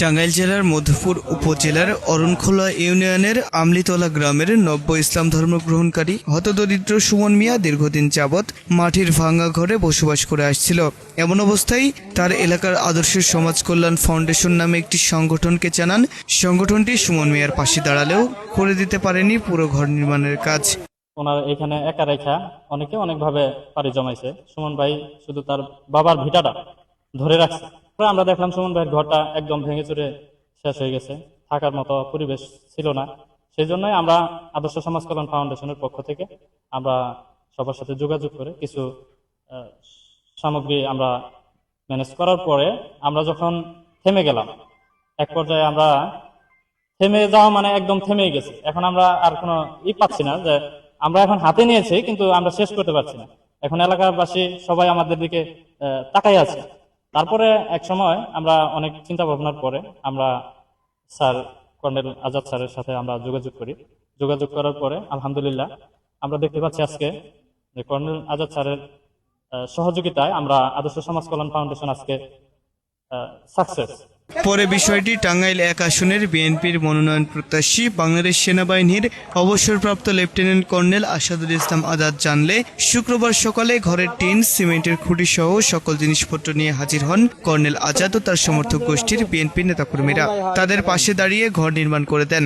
টাঙ্গাইল জেলার মধুপুর উপজেলার অরণখোলা ইউনিয়নের আমলিতলা গ্রামের নব্য ইসলাম ধর্ম গ্রহণকারী হতদরিদ্র সুমন মিয়া দীর্ঘদিন যাবৎ মাটির ভাঙ্গা ঘরে বসবাস করে আসছিল। এমন অবস্থায় তার এলাকার আদর্শ সমাজ কল্যাণ ফাউন্ডেশন নামে একটি সংগঠনকে জানান, সংগঠনটি সুমন মিয়ার পাশে দাঁড়ালেও করে দিতে পারেনি পুরো ঘর নির্মাণের কাজ। ওনার এখানে একা রেখা অনেকে অনেকভাবে পাড়ি জমাইছে। সুমন ভাই শুধু তার বাবার ভিটাটা ধরে রাখছে। আমরা দেখলাম সুমন ভাইয়ের ঘরটা একদম ভেঙে চুরে শেষ হয়ে গেছে। থাকার মতো পরিবেশ ছিল না। সেই জন্যই আমরা আদর্শ সমাজ কল্যাণ ফাউন্ডেশনের পক্ষ থেকে আমরা সবার সাথে যোগাযোগ করে কিছু সামগ্রী আমরা ম্যানেজ করার পরে আমরা যখন থেমে গেলাম, এক পর্যায়ে আমরা থেমে যাওয়া মানে একদম থেমে গেছে। এখন আমরা আর কোনো ই পাচ্ছি না যে আমরা এখন হাতে নিয়েছি, কিন্তু আমরা শেষ করতে পারছি না। এখন এলাকাবাসী সবাই আমাদের দিকে তাকাই আছে। তারপরে এক সময় আমরা অনেক চিন্তা ভাবনার পরে আমরা স্যার কর্নেল আজাদ স্যারের সাথে আমরা যোগাযোগ করি। যোগাযোগ করার পরে আলহামদুলিল্লাহ আমরা দেখতে পাচ্ছি আজকে যে কর্নেল আজাদ স্যারের সহযোগিতায় আমরা আদর্শ সমাজ কল্যাণ ফাউন্ডেশন আজকে সাকসেস পরে বিষয়টি টাঙ্গাইল এক আসনের বিএনপির মনোনয়ন প্রত্যাশী বাংলাদেশ সেনাবাহিনীর অবসরপ্রাপ্ত লেফটেন্যান্ট কর্নেল আসাদুল ইসলাম আজাদ জানলে শুক্রবার সকালে ঘরের টিন, সিমেন্টের খুঁটি সহ সকল জিনিসপত্র নিয়ে হাজির হন কর্নেল আজাদ ও তার সমর্থক গোষ্ঠীর বিএনপি নেতাকর্মীরা। তাদের পাশে দাঁড়িয়ে ঘর নির্মাণ করে দেন।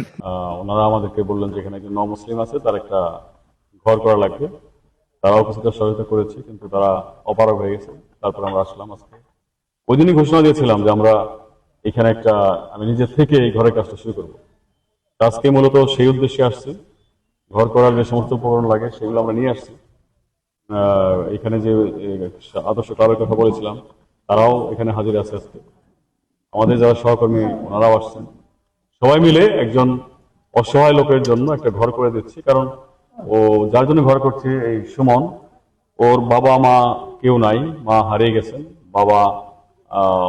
ওনারা আমাদেরকে বললেন যে এখানে মুসলিম আছে, তার একটা ঘর করা লাগবে। তারাও কিছুটা সহায়তা করেছে, কিন্তু তারা অপারগ হয়ে গেছে। তারপর আমরা আসলাম আজকে। ওই দিনই ঘোষণা দিয়েছিলাম যে আমরা এখানে একটা, আমি নিজে থেকে এই ঘরের কাজটা শুরু করব। আজকে মূলত সেই উদ্দেশ্যে আসছি। ঘর করার যে সমস্ত উপকরণ লাগে, সেগুলো আমরা নিয়ে আসছি। এখানে যে আদর্শ ক্লাবের কথা বলেছিলাম, তারাও এখানে হাজির আছে আজকে। আমাদের যারা সহকর্মী, ওনারাও আসছেন। সবাই মিলে একজন অসহায় লোকের জন্য একটা ঘর করে দিচ্ছি, কারণ ও যার জন্য ঘর করছে, এই সুমন, ওর বাবা মা কেউ নাই, মা হারিয়ে গেছেন। বাবা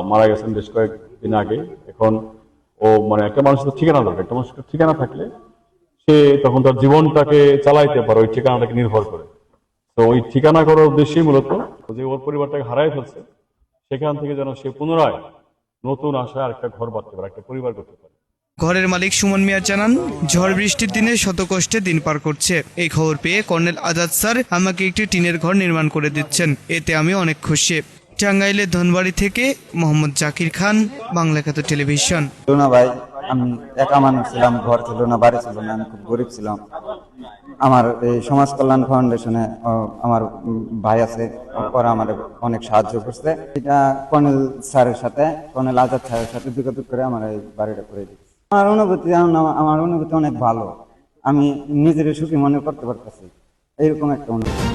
মারা গেছেন বেশ কয়েকদিন আগে। এখন ও মানে একটা মানুষের তো ঠিকানা দরকার। একটা মানুষের ঠিকানা থাকলে সে তখন তার জীবনটাকে চালাইতে পারে, ওই ঠিকানাটাকে নির্ভর করে। তো ওই ঠিকানা করার উদ্দেশ্যেই মূলত যে ওর পরিবারটাকে হারাই ফেলছে, সেখান থেকে যেন সে পুনরায় নতুন আশায় আরেকটা ঘর বাঁধতে পারে একটা পরিবার করতে পারে। ঘরের মালিক সুমন মিয়া জানান, ঝড় বৃষ্টির দিনে শত কষ্টে দিন পার করছে। এই খবর পেয়ে কর্নেল আজাদ স্যার আমাকে একটি টিনের ঘর নির্মাণ করে দিচ্ছেন। এতে আমি অনেক খুশি। টাঙ্গাইলের ধনবাড়ি থেকে মোহাম্মদ জাকির খান, বাংলা খাত টেলিভিশন। ভাই, আমি একা মানুষ ছিলাম, ঘর ছিল না, বাড়ি ছিল না, আমি খুব গরিব ছিলাম। আমার এই সমাজ কল্যাণ ফাউন্ডেশনে আমার ভাই আছে, ওরা আমার অনেক সাহায্য করছে। এটা কর্নেল স্যারের সাথে, কর্নেল আজাদ স্যারের সাথে যোগাযোগ করে আমার এই বাড়িটা করে দিচ্ছি আমার অনুভূতি আমার অনুভূতি অনেক ভালো। আমি নিজের সুখী মনে করতে পারতেছি। এইরকম একটা অনুভূতি।